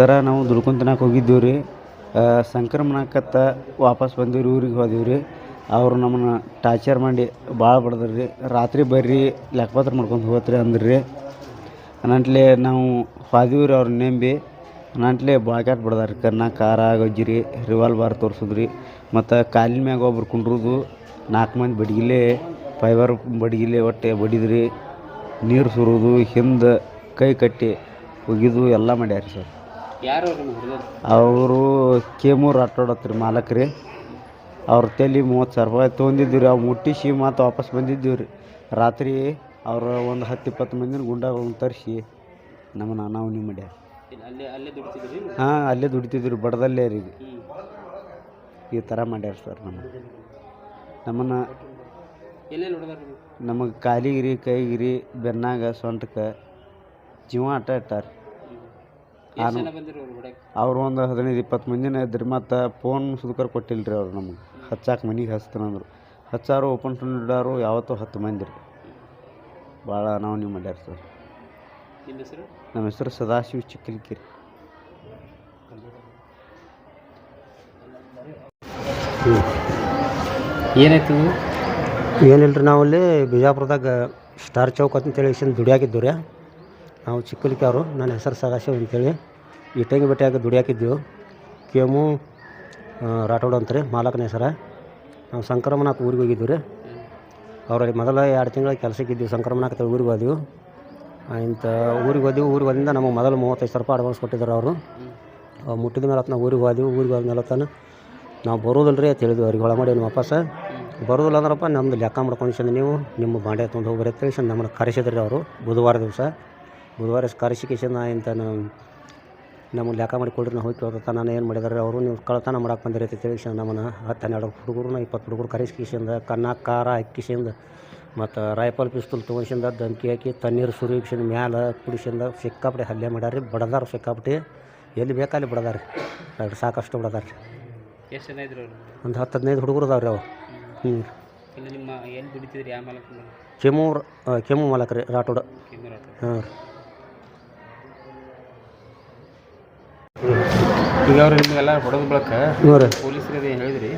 ಸರ ನಾವು ದುಡ್ಕೊಂತನಕ್ಕೆ ಹೋಗಿದ್ದೀವಿ ರೀ. ಸಂಕ್ರಮಣಕ್ಕತ್ತ ವಾಪಸ್ ಬಂದೀವಿ ಊರಿಗೆ ಹೋದೀವಿ ರೀ. ಅವರು ನಮ್ಮನ್ನು ಟಾರ್ಚರ್ ಮಾಡಿ ಭಾಳ ಬಡ್ದ್ರು ರೀ. ರಾತ್ರಿ ಬರ್ರಿ ಲೆಕ್ಕಪತ್ರ ಮಾಡ್ಕೊಂಡು ಹೋಗತ್ರಿ ಅಂದ್ರು ರೀ. ಅನಂಟ್ಲೆ ನಾವು ಹೋದೀವಿ ರೀ ಅವ್ರನ್ನ ನಂಬಿ. ಅನಂಟ್ಲೆ ಬಾಳ್ಕ್ಯಾಟ್ ಬಡ್ದಾರ ಕನ್ನ ಖಾರ, ಗೊಜ್ಜಿರಿ ರಿವಾಲ್ವರ್ ತೋರ್ಸುದು ರೀ ಮತ್ತು ಕಾಲಿನ ಮ್ಯಾಗ ಒಬ್ರು ಕುಂಡ್ರದು ನಾಲ್ಕು ಮಂದಿ ಬಡ್ಗಿಲೆ ಫೈಬರ್ ಬಡ್ಗಿಲೆ ಒಟ್ಟೆ ಬಡಿದ್ರಿ. ನೀರು ಸುರೋದು, ಹಿಂದೆ ಕೈ ಕಟ್ಟಿ ಒಗಿದು ಎಲ್ಲ ಮಾಡ್ಯಾರ ಸರ್. ಯಾರು ಅವ್ರು ಅವರು ಕೇಮೂರು ಆಟೋಡತ್ರಿ ಮಾಲಕ್ರಿ. ಅವ್ರ ತಲೆ ಮೂವತ್ತು ಸಾವಿರ ರೂಪಾಯಿ ತೊಗೊಂಡಿದ್ದೀವಿ ರೀ ಅವು ಮುಟ್ಟಿಸಿ ಮತ್ತು ವಾಪಸ್ ಬಂದಿದ್ದೀವಿ ರೀ ರಾತ್ರಿ ಅವರು ಒಂದು ಹತ್ತು ಇಪ್ಪತ್ತು ಮಂದಿನ ಗುಂಡಾಗಳನ್ನ ತರಿಸಿ ನಮ್ಮನ್ನು ಅನಾವನಿ ಮಾಡ್ಯಾರ. ಹಾಂ ಅಲ್ಲೇ ದುಡಿತಿದ್ರು ಬಡದಲ್ಲೇ ರೀ. ಈ ಥರ ಮಾಡ್ಯಾರ ಸರ್ ನಮ್ಮ ನಮ್ಮನ್ನು ನಮಗೆ ಕಾಲಿಗಿರಿ ಕೈಗಿರಿ ಕೈಗೆ ಬೆನ್ನಾಗ ಸೊಂಟಕ್ಕೆ ಜೀವ ಆಟ ಇಟ್ಟಾರ. ಅವ್ರು ಒಂದು ಹದಿನೈದು ಇಪ್ಪತ್ತು ಮಂದಿನ ಇದ್ರಿ ಮತ್ತು ಫೋನ್ ಸುದ್ಕರ್ ಕೊಟ್ಟಿಲ್ಲ ರೀ ಅವ್ರು ನಮಗೆ. ಹಚ್ಚಾಕೆ ಮನೆಗೆ ಹಚ್ತಾನಂದ್ರು ಹಚ್ಚಾರು ಓಪನ್ ಇಡಾರು ಯಾವತ್ತೂ ಹತ್ತು ಮಂದಿ ರೀ. ಭಾಳ ನಿಮ್ಮ ಮಾಡ್ಯಾರ ಸರ್. ನಿಮ್ಮ ಹೆಸರು? ನಮ್ಮ ಹೆಸರು ಸದಾಶಿವ ಚಿಕ್ಕಲಿಕಿರಿ. ಏನಾಯ್ತು? ಏನಿಲ್ಲ ರೀ ನಾವಲ್ಲಿ ಬಿಜಾಪುರದಾಗ ಸ್ಟಾರ್ ಚೌಕ್ ಅಂತೇಳಿ ದುಡಿಯಾಗಿದ್ದು ರೀ ನಾವು ಚಿಕ್ಕಲಿಕ್ಕೆ ಅವರು ನನ್ನ ಹೆಸರು ಸದಾಶಿವ ಅಂತೇಳಿ. ಇಟ್ಟಂಗಿ ಬೆಟ್ಟೆಯಾಗ ದುಡಿಯಾಕಿದ್ದೆವು. ಕೆಮ್ಮು ರಾಠೋಡ್ ಅಂತ ರೀ ಮಾಲಕನ ಹೆಸರ. ನಾವು ಸಂಕ್ರಮಣಕ್ಕೆ ಊರಿಗೆ ಹೋಗಿದ್ದೀವಿ ರೀ ಅವರಲ್ಲಿ ಮೊದಲ ಎರಡು ತಿಂಗಳ ಇದ್ದೀವಿ. ಸಂಕ್ರಮಣಕ್ಕೆ ಊರಿಗೆ ಹೋದೆವು. ಇಂಥ ಊರಿಗೆ ಹೋದೆವು. ಊರಿಗೆ ಹೋದಿಂದ ನಮಗೆ ಮೊದಲು ಮೂವತ್ತೈದು ಸಾವಿರ ರೂಪಾಯಿ ಅಡ್ವಾನ್ಸ್ ಕೊಟ್ಟಿದ್ದಾರೆ ಅವರು. ಅವು ಮುಟ್ಟಿದ ಮೇಲೆ ನಾವು ಊರಿಗೆ ಹೋದೆವು. ಊರಿಗೆ ಹೋದ್ಮೇಲೆ ತಾನು ನಾವು ಬರೋದಿಲ್ಲ ರೀ ಅಂತ ಹೇಳಿದ್ವಿ ಅವ್ರಿಗೆ. ಒಳ ಮಾಡಿ ವಾಪಸ್ ಬರೋದಿಲ್ಲ ಅಂದ್ರಪ್ಪ, ನಮ್ದು ಲೆಕ್ಕ ಮಾಡ್ಕೊಂಡು ನೀವು ನಿಮ್ಮ ಬಾಂಡೆ ತೊಗೊಂಡು ಹೋಗ್ಬರಿ ಅಂತ ಹೇಳಿ ನಮ್ಮನ್ನು ಕರೆಸಿದ್ರಿ ಅವರು. ಬುಧವಾರ ದಿವಸ. ಬುಧವಾರ ಕರೆಸಿಕೇಶನ್ ಅಂತ ನಾನು ನಮ್ಮ ಲೆಕ್ಕ ಮಾಡಿ ಕೊಡ್ರಿ ನಾವು ಹೋಗಿ ಕೇಳ್ತಾ ನಾನು ಏನು ಮಾಡಿದಾರೆ ಅವರು ನೀವು ಕಳ್ತನ ಮಾಡಕ್ಕೆ ಬಂದಿರಿ ಅಂತ ನಮ್ಮನ್ನು ಹತ್ತು ಹನ್ನೆರಡು ಹುಡುಗರು ಇಪ್ಪತ್ತು ಹುಡುಗರು ಕರೆಸ್ಕಿಸಿಂದ ಕನ್ನ ಖಾರ ಹಾಕಿಸಿಂದ ಮತ್ತು ರೈಫಲ್ ಪಿಸ್ತೂಲ್ ತೊಗೊಂಡ್ಸಿಂದ ದಂಕಿ ಹಾಕಿ ತಣ್ಣೀರು ಸುರಿಕ್ಷಿಂದ ಮ್ಯಾಲೆ ಕುಡಿಸಿಂದ ಸಿಕ್ಕಾಪಟ್ಟೆ ಹಲ್ಲೆ ಮಾಡ್ಯಾರಿ ಬಡದಾರ ಸಿಕ್ಕಾಪಟ್ಟೆ. ಎಲ್ಲಿ ಬೇಕಲ್ಲಿ ಬಡದಾರ ಅದು ಸಾಕಷ್ಟು ಬಿಡದಾರಿ ಎಷ್ಟು ಜನ ಇದ್ರು ಅವರು? ಒಂದು ಹತ್ತು ಹದಿನೈದು ಹುಡುಗರು ಅದಾವ್ರಿ ಅವು. ಹ್ಞೂ ಇಲ್ಲ ನಿಮ್ಮ ಎಲ್ಲಿ ದುಡಿತಿದ್ರಿ ಯಾವ ಮಾಲಕ್ ಕೆಮ್ಮು ಕೆಮ್ಮು ಮಾಲಕ ರೀ ರಾಟೋಡ ಹಾಂ ರೀ. ಈಗ ಅವ್ರು ನಿಮಗೆಲ್ಲ ಹೊಡೆದ ಬಳಕ ಹ್ಞೂ ರೀ. ಪೊಲೀಸರಿಗೆ ಏನು ಹೇಳಿದ್ರಿ?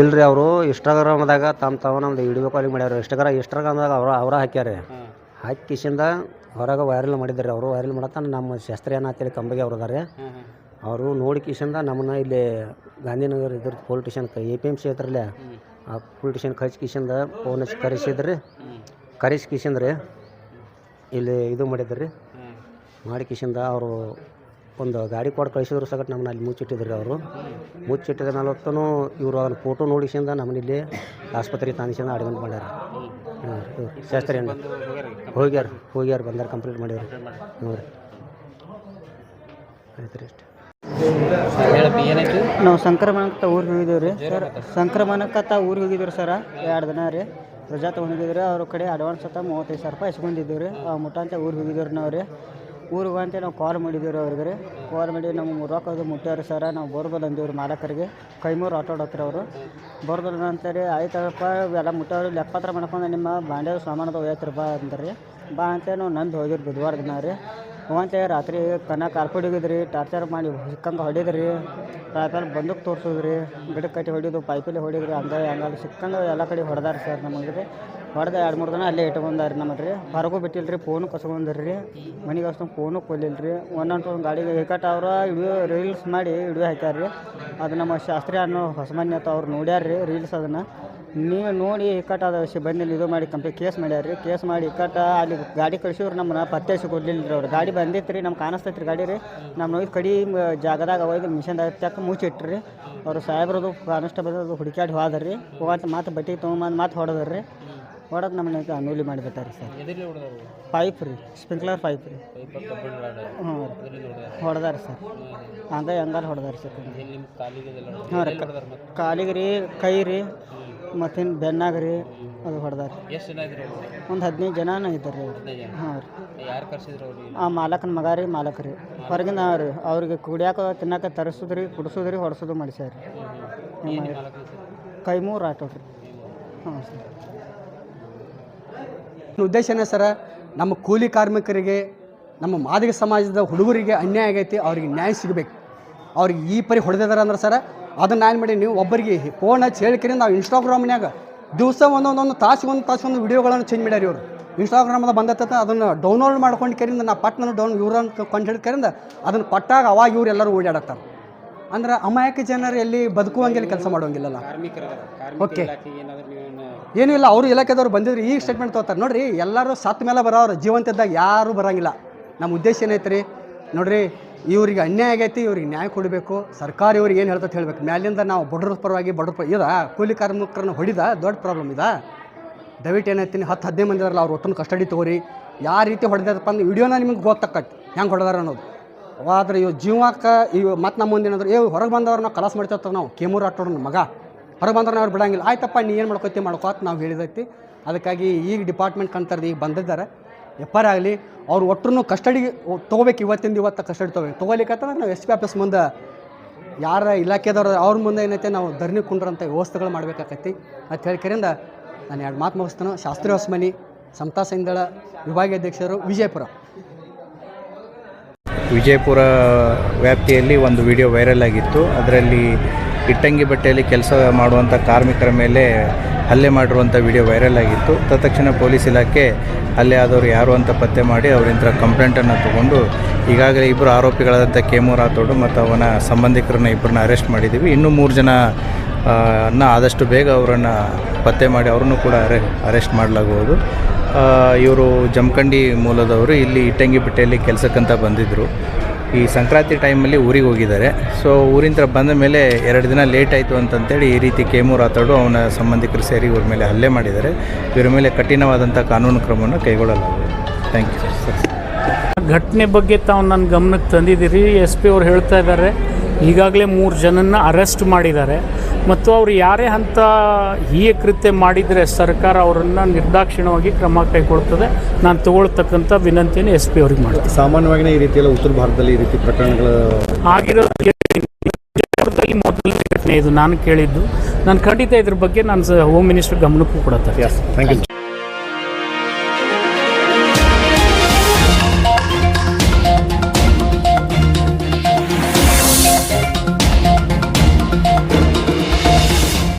ಇಲ್ಲ ರೀ ಅವರು ಇನ್ಸ್ಟಾಗ್ರಾಮ್ದಾಗ ತಮ್ಮ ತಾವು ನಮ್ದು ವಿಡಿಯೋ ಕಾಲಿಂಗ್ ಮಾಡ್ಯಾರ. ಇನ್ಸ್ಟಾಗ್ರಾಮ್ ಇನ್ಸ್ಟಾಗ್ರಾಮ್ದಾಗ ಅವ್ರ ಅವರ ಹಾಕ್ಯಾರ. ಹಾಕಿಸಿಂದ ಹಾಕಿ ಹೊರಗೆ ವೈರಲ್ ಮಾಡಿದ್ದಾರೆ ಅವರು ವೈರಲ್ ಮಾಡತ್ತ ನಮ್ಮ ಶಾಸ್ತ್ರೀಯನ ಅಂತೇಳಿ ಕಂಬಗೆ ಅವ್ರು ಅದಾರೆ. ಅವರು ನೋಡಿ ಕಿಸಿಂದ ನಮ್ಮನ್ನ ಇಲ್ಲಿ ಗಾಂಧಿನಗರ ಇದ್ರ station A P M C ಹತ್ರಲ್ಲೇ ಆ ಪೊಲೀಸ್ ಸ್ಟೇಷನ್ ಕಳ್ಸಿ ಕಿಸಿಂದ ಫೋನ್ ಹಚ್ಚಿ ಕರೆಸಿದ್ರಿ. ಕರೆಸಿ ಕಿಸಿಂದ್ರಿ ಇಲ್ಲಿ ಇದು ಮಾಡಿದ್ರಿ. ಮಾಡಿ ಕಿಸಿಂದ ಅವರು ಒಂದು ಗಾಡಿ ಕೊಟ್ಟು ಕಳಿಸಿದ್ರು ಸಗಟ್ ನಮ್ಮನ್ನ ಅಲ್ಲಿ ಮುಚ್ಚಿಟ್ಟಿದ್ರು ಅವರು. ಮುಚ್ಚಿಟ್ಟಿದ ನಲವತ್ತೂ ಇವರು ಅದನ್ನ ಫೋಟೋ ನೋಡಿಸಿಂದ ನಮ್ಮನ್ನ ಇಲ್ಲಿ ಆಸ್ಪತ್ರೆಗೆ ತಾನಿಸಿಂದ ಅಡ್ಮಿಟ್ ಮಾಡ್ಯಾರ. ಹ್ಞೂ ಇವ್ರು ಶಾಸ್ತ್ರಿ ಅಣ್ಣ. ಹೋಗ್ಯಾರ ಹೋಗ್ಯಾರ ಹೋಗ್ಯಾರ ಬಂದಾರ ಕಂಪ್ಲೀಟ್ ಮಾಡ್ಯಾರ. ಹ್ಞೂ ರೀ ಆಯ್ತು ರೀ ಏನಾಯ್ತು? ನಾವು ಸಂಕ್ರಮಣಕ್ಕ ಊರಿಗೆ ಹೋಗಿದ್ದೇವೆ ರೀ ಸರ್ ಸಂಕ್ರಮಣಕ್ಕತ್ತ ಊರಿಗೆ ಹೋಗಿದ್ದೀವಿ ಸರ್. ಎರಡು ದಿನ ರೀ. ರಜಾ ತೊಗೊಂಡಿದ್ದೀವಿ ಅವ್ರ ಕಡೆ ಅಡ್ವಾನ್ಸ್ ಅಂತ ಮೂವತ್ತೈದು ಸಾವಿರ ರೂಪಾಯಿ ಇಸ್ಕೊಂಡಿದ್ದೀವಿ ರೀ ಆ ಮುಟ್ಟ ಅಂತ ಊರಿಗೆ ಹೋಗಿದ್ದೀವಿ ನಾವು ರೀ ಊರಿಗೆ ಅಂತ ನಾವು ಕಾಲ್ ಮಾಡಿದ್ದೀವಿ ರೀ ಅವ್ರಿಗೆ. ರೀ ಕಾಲ್ ಮಾಡಿ ನಮ್ಮ ರೊಕ್ಕ ಅದು ಮುಟ್ಟ್ಯಾರ ಸರ ನಾವು ಬರ್ಬೋದು ಅಂದೀವಿ ರೀ ಮಾಲಕರಿಗೆ. ಕೈಮೂರು ಆಟಾಡತ್ರಿ ಅವರು. ಬರ್ದಲ್ಲ ಅಂತಾರೆ, ಆಯ್ತಪ್ಪ ಎಲ್ಲ ಮುಟ್ಟವ್ರು ಲೆಕ್ಕಪತ್ರ ಮಾಡ್ಕೊಂಡು ನಿಮ್ಮ ಬಾಂಡೆ ಸಾಮಾನದ ಒಯ್ಯತ್ರಿ ಬಾ ಅಂತಾರೆ ಬಾ ಅಂತ ನಾವು ನಂದು ಹೋಗಿರಿ ಬುಧವಾರ ದಿನ ರೀ. ಹೋಗಂತೆ ರಾತ್ರಿ ಕನ್ನ ಕಾರ್ಪುಡಿಗಿದ್ರಿ ಹೋಗಿದ್ರಿ ಟಾರ್ಚರ್ ಮಾಡಿ ಸಿಕ್ಕಂಗೆ ಹೊಡಿದ್ರಿ. ರಾತ್ರಿ ಬಂದೂಕ್ ತೋರ್ಸಿದ್ರಿ ಗಿಡಕ್ಕೆ ಕಟ್ಟಿ ಹೊಡಿಯೋದು ಪೈಪಲ್ಲಿ ಹೊಡಿದ್ರಿ ಹಂಗಾಗಿ ಹಂಗಾಗಿ ಸಿಕ್ಕಂಗೆ ಎಲ್ಲ ಕಡೆ ಹೊಡೆದಾರ ಸರ್ ನಮಗೆ. ರೀ ಹೊಡೆದ ಎರಡು ಮೂರು ದಿನ ಅಲ್ಲೇ ಇಟ್ಕೊಂಡಾರ ನಮ್ಮದು ರೀ ಹೊರಗೂ ಬಿಟ್ಟಿಲ್ಲ ರೀ ಫೋನು ಕಸ್ಕೊಂಡ್ರಿ ರೀ ಮನೆಗೆ ಅಷ್ಟೊಂದು ಫೋನು ಕೊಲ್ಲಿಲ್ಲ ರೀ ಒಂದೊಂದು ಒಂದು ಗಾಡಿಗೆ ಏಕಟ್ ಅವ್ರ ವಿಡಿಯೋ ರೀಲ್ಸ್ ಮಾಡಿ ವಿಡಿಯೋ ಹಾಕ್ಯಾರ ರೀ ಅದು ನಮ್ಮ ಶಾಸ್ತ್ರಿ ಅನ್ನೋ ಹೊಸಮನ್ಯತ ಅವ್ರು ನೋಡ್ಯಾರ ರೀ ರೀಲ್ಸ್ ಅದನ್ನು. ನೀವು ನೋಡಿ ಇಕ್ಕಟ್ಟ ವಿಷಯ ಬಂದಿಲ್ಲ, ಇದು ಮಾಡಿ ಕಂಪ್ಲೀಟ್ ಕೇಸ್ ಮಾಡ್ಯಾರ ರೀ ಕೇಸ್ ಮಾಡಿ ಇಕ್ಕಟ್ಟ ಅಲ್ಲಿ ಗಾಡಿ ಕಳ್ಸಿವ್ರು ನಮ್ಮನ್ನ ಪತ್ತೆ ಕೊಡ್ಲಿಲ್ಲ ರೀ ಅವ್ರು. ಗಾಡಿ ಬಂದಿತ್ತು ರೀ ನಮ್ಗೆ ಕಾಣಿಸ್ತೈತೆ ರೀ ಗಾಡಿ ರೀ. ನಮ್ಮ ನೋಯ್ ಕಡಿ ಜಾಗದಾಗ ಒಯ್ದು ಮಿಷನ್ದಾಗ ಚಕ್ ಮುಚ್ಚಿಟ್ರಿ. ಅವರು ಸಾಹೇಬ್ರದು ಕಾನ್ಸ್ಟೇಬಲ್ ಅದು ಹೋದ್ರಿ. ಹೋಗಂತ ಮತ್ತೆ ಬಟ್ಟೆ ತೊಗೊಂಬಂದು ಮತ್ತೆ ಹೊಡೆದ್ರಿ. ಹೊಡೆದು ನಮ್ಮನ್ನ ಅನೂಲಿ ಮಾಡಿಬಿಟ್ಟಾರೆ ಸರ್. ಪೈಪ್ ರೀ ಸ್ಪ್ರಿಂಕ್ಲರ್ ಪೈಪ್ ರೀ. ಹ್ಞೂ ಹೊಡೆದಾರ? ಸರ್. ಹಂಗ ಹಂಗಾರ ಹೊಡೆದಾರ ಸರ್ ಹಾಂ ರೀ ಕಾಲಿಗೆ ರೀ ಕೈ ರೀ ಮತ್ತಿನ ಬೆನ್ನಾಗ ರೀ ಅದು ಹೊಡೆದಾರ. ಒಂದು ಹದಿನೈದು ಜನ ಇದ್ದಾರೆ ರೀ ಹಾಂ ರೀ. ಆ ಮಾಲಕನ ಮಗ ರೀ ಮಾಲಕ ರೀ. ಹೊರಗಿನ ರೀ ಅವ್ರಿಗೆ ಕುಡಿಯಾಕ ತಿನ್ನಕ ತರಿಸೋದು ರೀ ಕುಡಿಸೋದು ರೀ ಹೊಡ್ಸೋದು ಮಾಡಿಸ್ಯಾರ ರೀ. ಕೈ ಮೂರು ಹೆಸರು? ಕೈಮೂರು ಆಟೋ ರೀ. ಹಾಂ ಸರ್. ಉದ್ದೇಶ ಏನೇ ಸರ, ನಮ್ಮ ಕೂಲಿ ಕಾರ್ಮಿಕರಿಗೆ, ನಮ್ಮ ಮಾದಿಗ ಸಮಾಜದ ಹುಡುಗರಿಗೆ ಅನ್ಯಾಯ ಆಗೈತಿ, ಅವ್ರಿಗೆ ನ್ಯಾಯ ಸಿಗಬೇಕು. ಅವ್ರಿಗೆ ಈ ಪರಿ ಹೊಡೆದಿದ್ದಾರೆ ಅಂದ್ರೆ ಸರ, ಅದನ್ನ ನಾನು ಮಾಡಿ ನೀವು ಒಬ್ಬರಿಗೆ ಫೋನ್ ಹಚ್ಚಿ ಹೇಳ್ಕಿರಿ, ನಾವು ಇನ್ಸ್ಟಾಗ್ರಾಮ್ನ್ಯಾಗ ದಿವಸ ಒಂದೊಂದೊಂದು ತಾಸು ಒಂದು ತಾಸು ಒಂದು ವಿಡಿಯೋಗಳನ್ನು ಚೇಂಜ್ ಮಾಡ್ಯಾರ ಇವರು. ಇನ್ಸ್ಟಾಗ್ರಾಮದ ಬಂದತ್ತ ಅದನ್ನು ಡೌನ್ಲೋಡ್ ಮಾಡ್ಕೊಂಡು ಕರಿಂದ ನಾ ಪಟ್ನ ಡೌನ್ ಇವ್ರನ್ನ ಕಂಡು ಹಿಡ್ಕರಿಂದ ಕರಿಂದ ಅದನ್ನು ಪಟ್ಟಾಗ ಅವಾಗ ಇವ್ರು ಎಲ್ಲರೂ ಓಡಾಡತ್ತಾರೆ. ಅಂದ್ರೆ ಅಮಾಯಕ ಜನರು ಎಲ್ಲಿ ಬದುಕುವಂಗಿಲ್ಲ ಕೆಲಸ ಮಾಡುವಂಗಿಲ್ಲಲ್ಲ? ಓಕೆ ಏನೂ ಇಲ್ಲ ಅವರು ಇಲಾಖೆದವ್ರು ಬಂದಿದ್ರು ಈಗ ಸ್ಟೇಟ್ಮೆಂಟ್ ತಗೋತಾರೆ. ನೋಡ್ರಿ ಎಲ್ಲರೂ ಸತ್ತ ಮೇಲೆ ಬರೋರು ಜೀವಂತ ಇದ್ದಾಗ ಯಾರೂ ಬರೋಂಗಿಲ್ಲ. ನಮ್ಮ ಉದ್ದೇಶ ಏನೈತೆ ರೀ ನೋಡ್ರಿ ಇವ್ರಿಗೆ ಅನ್ಯಾಯ ಆಗೈತಿ ಇವ್ರಿಗೆ ನ್ಯಾಯ ಕೊಡಬೇಕು. ಸರ್ಕಾರ ಇವ್ರಿಗೆ ಏನು ಹೇಳ್ತದೆ ಹೇಳ್ಬೇಕು. ಮ್ಯಾಲಿಂದ ನಾವು ಬಡ್ರ ಪರವಾಗಿ ಬಡ್ರ ಪರ ಇದ ಕೂಲಿ ಕಾರ್ಮಿಕರನ್ನ ಹೊಡಿದ ದೊಡ್ಡ ಪ್ರಾಬ್ಲಮ್ ಇದ. ದಯವಿಟ್ಟು ಏನೈತೀನಿ ಹತ್ತು ಹದಿನೈದು ಮಂದಿ ಅವ್ರು ಒಟ್ಟನ್ನು ಕಸ್ಟಡಿ ತಗೋರಿ. ಯಾವ ರೀತಿ ಹೊಡೆದಪ್ಪ ಅಂದ್ರೆ ವಿಡಿಯೋನ ನಿಮ್ಗೆ ಗೊತ್ತಾಕತ್ತೆ ಹೆಂಗೆ ಹೊಡೆದಾರ ಅನ್ನೋದು. ಆದ್ರೆ ಇವ್ ಜೀವಕ್ಕೆ ಇವು ಮತ್ತೆ ನಮ್ಮ ಮುಂದೆ ಏನಾದ್ರು ಏ, ಹೊರಗೆ ಬಂದವ್ರು ನಾವು ಮಾಡ್ತಾ ಮಾಡ್ತಿರ್ತಾವೆ ನಾವು, ಕೇಮೂರು ಆಟೋರ್ನ ಮಗ. ಹೊರಗೆ ಬಂದ್ರೆ ಅವ್ರು ಬಿಡಂಗಿಲ್ಲ. ಆಯ್ತಪ್ಪ, ನೀ ಏನು ಮಾಡ್ಕೊತಿ ಮಾಡ್ಕೋತ ನಾವು ಹೇಳಿದೈತಿ. ಅದಕ್ಕಾಗಿ ಈಗ ಡಿಪಾರ್ಟ್ಮೆಂಟ್ ಕಂತರ್ದು ಈಗ ಬಂದಿದ್ದಾರೆ. ಆಗಲಿ, ಅವ್ರು ಒಟ್ಟರು ಕಸ್ಟಡಿ ತೊಗೋಬೇಕು ಇವತ್ತಿಂದ ಇವತ್ತು ಕಸ್ಟಡಿ ತೊಗೋಬೇಕು. ತೊಗೋಲಿಕ್ಕಂದ್ರೆ ನಾವು ಎಸ್ ಪಿ ಆಫೀಸ್ ಮುಂದೆ ಯಾರ ಇಲಾಖೆದವ್ರು ಅವ್ರ ಮುಂದೆ ಏನೈತೆ ನಾವು ಧರಣಿ ಕುಂಡ್ರಂಥ ವ್ಯವಸ್ಥೆಗಳು ಮಾಡಬೇಕಾಕತಿ. ಅಂತ ಹೇಳ್ಕರಿಂದ ನಾನು ಎರಡು ಮಾತು ಮುಗಿಸ್ತಾನೆ. ಶಾಸ್ತ್ರಿ ಹೊಸ್ಮನಿ ಸಮತಾ ಸೈಂದಳ ವಿಭಾಗೀಯ ಅಧ್ಯಕ್ಷರು, ವಿಜಯಪುರ. ವಿಜಯಪುರ ವ್ಯಾಪ್ತಿಯಲ್ಲಿ ಒಂದು ವಿಡಿಯೋ ವೈರಲ್ ಆಗಿತ್ತು. ಅದರಲ್ಲಿ ಇಟ್ಟಂಗಿ ಬಟ್ಟೆಯಲ್ಲಿ ಕೆಲಸ ಮಾಡುವಂಥ ಕಾರ್ಮಿಕರ ಮೇಲೆ ಹಲ್ಲೆ ಮಾಡಿರುವಂಥ ವಿಡಿಯೋ ವೈರಲ್ ಆಗಿತ್ತು. ತತ್ಕ್ಷಣ ಪೊಲೀಸ್ ಇಲಾಖೆ ಹಲ್ಲೆ ಆದವರು ಯಾರು ಅಂತ ಪತ್ತೆ ಮಾಡಿ ಅವರಿಂದ ಕಂಪ್ಲೇಂಟನ್ನು ತಗೊಂಡು ಈಗಾಗಲೇ ಇಬ್ಬರು ಆರೋಪಿಗಳಾದಂಥ ಕೇಮು ರಾಥೋಡು ಮತ್ತು ಅವನ ಸಂಬಂಧಿಕರನ್ನ ಇಬ್ಬರನ್ನ ಅರೆಸ್ಟ್ ಮಾಡಿದ್ದೀವಿ ಇನ್ನೂ ಮೂರು ಜನ ಅನ್ನ ಆದಷ್ಟು ಬೇಗ ಅವರನ್ನು ಪತ್ತೆ ಮಾಡಿ ಅವರನ್ನು ಕೂಡ ಅರೆ ಅರೆಸ್ಟ್ ಮಾಡಲಾಗುವುದು. ಇವರು ಜಮಖಂಡಿ ಮೂಲದವರು ಇಲ್ಲಿ ಇಟ್ಟಂಗಿ ಬಿಟ್ಟೆಯಲ್ಲಿ ಕೆಲಸಕ್ಕಂತ ಬಂದಿದ್ದರು ಈ ಸಂಕ್ರಾಂತಿ ಟೈಮಲ್ಲಿ ಊರಿಗೆ ಹೋಗಿದ್ದಾರೆ. ಸೊ ಊರಿಂದ ಬಂದ ಮೇಲೆ ಎರಡು ದಿನ ಲೇಟ್ ಆಯಿತು ಅಂತಂತೇಳಿ ಈ ರೀತಿ ಕೇಮು ರಾತಾಡು ಅವನ ಸಂಬಂಧಿಕರು ಸೇರಿ ಇವ್ರ ಮೇಲೆ ಹಲ್ಲೆ ಮಾಡಿದ್ದಾರೆ. ಇವರ ಮೇಲೆ ಕಠಿಣವಾದಂಥ ಕಾನೂನು ಕ್ರಮವನ್ನು ಕೈಗೊಳ್ಳಲಾಗುವುದು ಥ್ಯಾಂಕ್ ಯು ಸರ್ ಘಟನೆ ಬಗ್ಗೆ ತಾವು ನನ್ನ ಗಮನಕ್ಕೆ ತಂದಿದ್ದೀರಿ. ಎಸ್ ಪಿ ಅವ್ರು ಹೇಳ್ತಾ ಇದ್ದಾರೆ. ಈಗಾಗಲೇ ಮೂರು ಜನನ್ನ ಅರೆಸ್ಟ್ ಮಾಡಿದ್ದಾರೆ. ಮತ್ತು ಅವರು ಯಾರೇ ಹಂತ ಹೀಯ ಕೃತ್ಯ ಮಾಡಿದರೆ ಸರ್ಕಾರ ಅವರನ್ನು ನಿರ್ದಾಕ್ಷಿಣ್ಯವಾಗಿ ಕ್ರಮ ಕೈಗೊಳ್ಳುತ್ತದೆ ನಾನು ತಗೊಳ್ತಕ್ಕಂಥ ವಿನಂತಿಯನ್ನು ಎಸ್ ಪಿ ಅವ್ರಿಗೆ ಮಾಡ್ತೀನಿ. ಸಾಮಾನ್ಯವಾಗಿ ಈ ರೀತಿಯಲ್ಲ ಉತ್ತರ ಭಾರತದಲ್ಲಿ ಈ ರೀತಿ ಪ್ರಕರಣಗಳು. ವಿಜಯಪುರದಲ್ಲಿ ಮೊದಲನೇ ಘಟನೆ ಇದು ನಾನು ಕೇಳಿದ್ದು. ನಾನು ಖಂಡಿತ ಇದ್ರ ಬಗ್ಗೆ ನಾನು ಹೋಮ್ ಮಿನಿಸ್ಟರ್ ಗಮನಕ್ಕೂ ಕೊಡುತ್ತೆ ಥ್ಯಾಂಕ್ ಯು